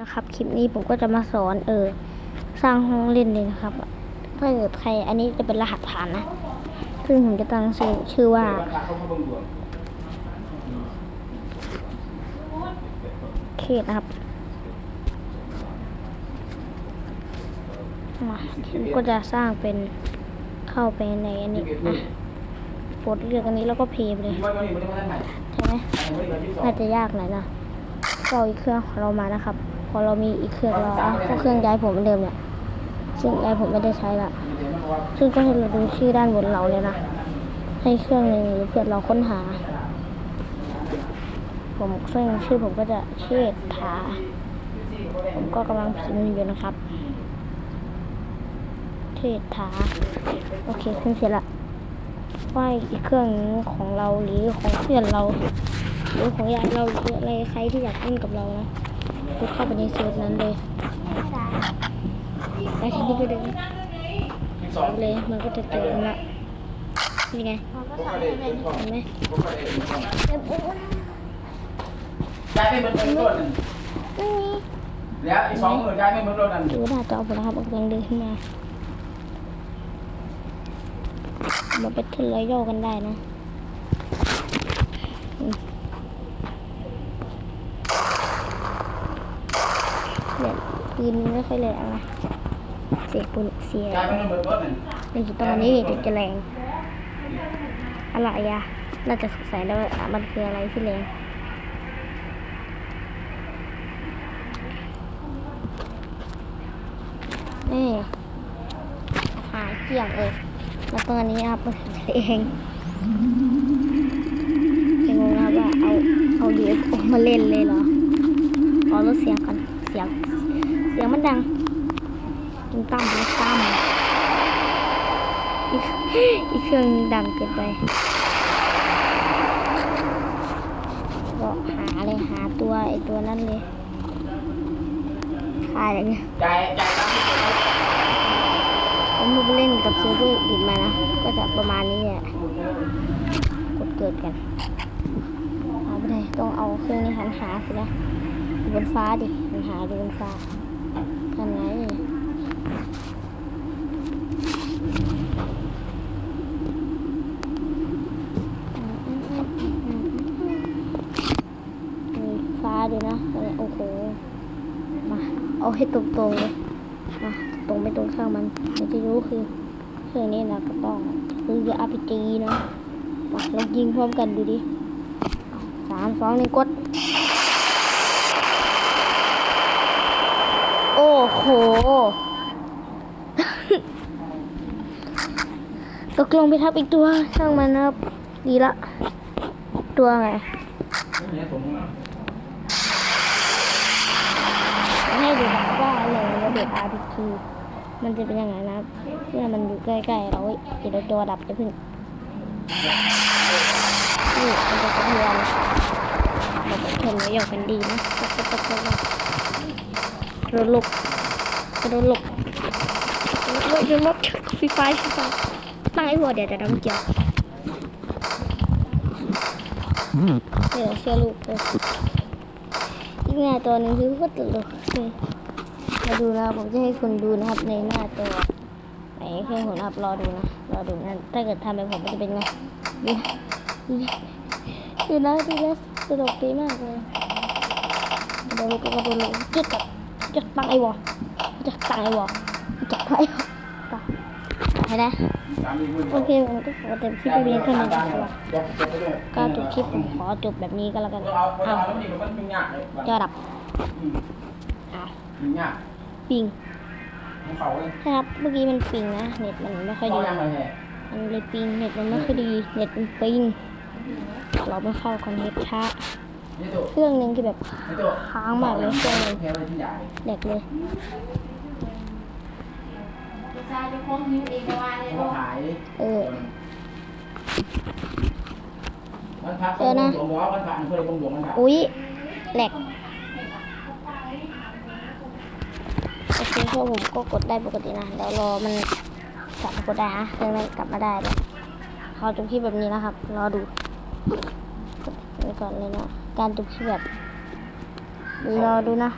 นะครับ คลิปนี้ผมก็จะมาสอนเออสร้างห้องเล่นเลยนะครับ ถ้าเกิดใครอันนี้จะเป็นรหัสผ่านนะ ซึ่งผมจะตั้งชื่อชื่อว่า เขตนะครับมาผมก็จะสร้างเป็นเข้าไปในอันนี้อะกดเลือกอันนี้แล้วก็เพย์ไปเลยใช่ไหมน่าจะยากหน่อยนะก็เอาอีกเครื่องของเรามานะครับ พอเรามีอีกเครื่องเราอะก็เครื่องย้ายผมเหมือนเดิมเนี่ยซึ่งย้ายผมไม่ได้ใช้ละซึ่งก็ให้เราดูชื่อด้านบนเราเลยนะให้เครื่องหนึ่งหรือเพื่อเราค้นหา ผมเครื่องชื่อผมก็จะเชษฐาผมก็กำลังพิมพ์อยู่นะครับเทษฐาโอเคขึ้นเสร็จละว่าอีกเครื่องหนึ่งของเราหรือของเพื่อนเรา หรือของยายเราหรืออะไรใครที่อยากเล่นกับเรานะ กดเข้าไปในเซิร์ฟนั้นเลยไปที่นี่ก็เดินเอาเลยมันก็จะเจอกันละนี่ไงเห็นไหมย้ายไปเบิร์ดรถนั่นไม่มีแล้วอีกสองหมื่นย้ายไปเบิร์ดรถนั่นดูหน้าจอผมนะครับกำลังเดินขึ้นมามาเป็นเทเลโยกันได้นะอืมเนี่ย ปืนไม่ค่อยแรงนะเสียปืนเสียย้ายไปเบิร์ดรถนั่นในจุดตรงนี้ถึงจะแรงอะไรอะน่าจะสงสัยแล้วว่าอะมันคืออะไรที่แรงนี่หายเกลี้ยงเออแล้วตรงนี้นะครับมันถึงจะเองจะงงนะครับว่าเอาเอาดีเอฟมาเล่นเลยเหรอขอลดเสียงก่อนเสียงเสียง มันดังตุ้มตั้มตุ้มตั้มอีกเครื่องดังเกินไปก็หาเลยหาตัวไอตัวนั้นเลยขายอะไรเงี้ยย้ายย้ายตามที่เบิร์ดผมมาเล่นกับเซิร์ฟเวอร์อื่นมานะ ก็จะประมาณนี้แหละกดเกิดกันเอาไปเลยต้องเอาเครื่องนี้หันหาสินะบนฟ้าดิหันหาดูบนฟ้า ทำไงมีฟ้าดูนะอะโอ้โห มา เอาให้ตรงๆเลยมาตรงไปตรงข้างมันแต่ที่รู้คือเครื่องนี้นะก็ต้องคือจะอาพีจีนะมาลองยิงพร้อมกันดูดิสามสองหนึ่งกด โอ้โห ตกลงไปทับอีกตัวช่างมันนะครับ ดีละ ตัวไง ให้ดูแบบว่าเลยระเบิด RPG มันจะเป็นยังไงนะครับเมื่อมันอยู่ใกล้ๆเราเดี๋ยวจอดับจะพึ่งนี่มันจะสะเทือนเราจะทนไว้อย่างเป็นดีนะตกตกตกตกกระโดดหลบกระลบ กระโดดหลบกระโดดหลบฟรีไฟฟรีไฟตั้งไอ้หัวเดี๋ยวจะดังเกี่ยวเดี๋ยวเชื่อลูกเลยอีกหน้าตัวหนึงคือก็ตลกมาดูนะผมจะให้คุณดูนะครับในหน้าตัวไหนเครื่องผมนะครับรอดูนะรอดูนะถ้าเกิดทำไปผมมันจะเป็นไงดูดูนะดูนะสนุกดีมากเลยเดี๋ยวเราก็กระโดดลงจุดกับจุดตั้งไอ้วอ จะตั้งไอ้วอจะไปต่อไปนะตามที่เบิร์ดโอเคผมก็ขอเต็มคลิปไปเพียงเท่านี้นะครับเดี๋ยวเดี๋ยวไปด้วยก็จบคลิปผมขอจบแบบนี้ก็แล้วกันเอาเอาอ้าวแล้วนี่มันเป็นยากเลยจอดับอ้าวมันยากปิงมันเขาเลยใช่ครับเมื่อกี้มันปิงนะเน็ตมันไม่ค่อยเขาดียังไงแท้มันเลยปิงเน็ตมันไม่ค่อยดีเน็ตมันปิงเราไม่เข้าคอนเน็กช้านี่ตัวเครื่องหนึงที่แบบนี่ตัวค้างมากเลยเครื่องหนึงแพ้ไปที่ใหญ่เด็กเลยเขาขายเออมันพักคนบงหลวงบอกว่ามันผ่านเพื่อนบงหลวงมันผ่านอุ๊ยแหลกโอเคพวกผมก็กดได้ปกตินะเดี๋ยวรอมันกลับมากดได้ฮะเครื่องนั้นกลับมาได้เลยเขาจบคลิปแบบนี้นะครับ รอดูกดไว้ก่อนเลยนะ การจบคลิปแบบ รอดูนะ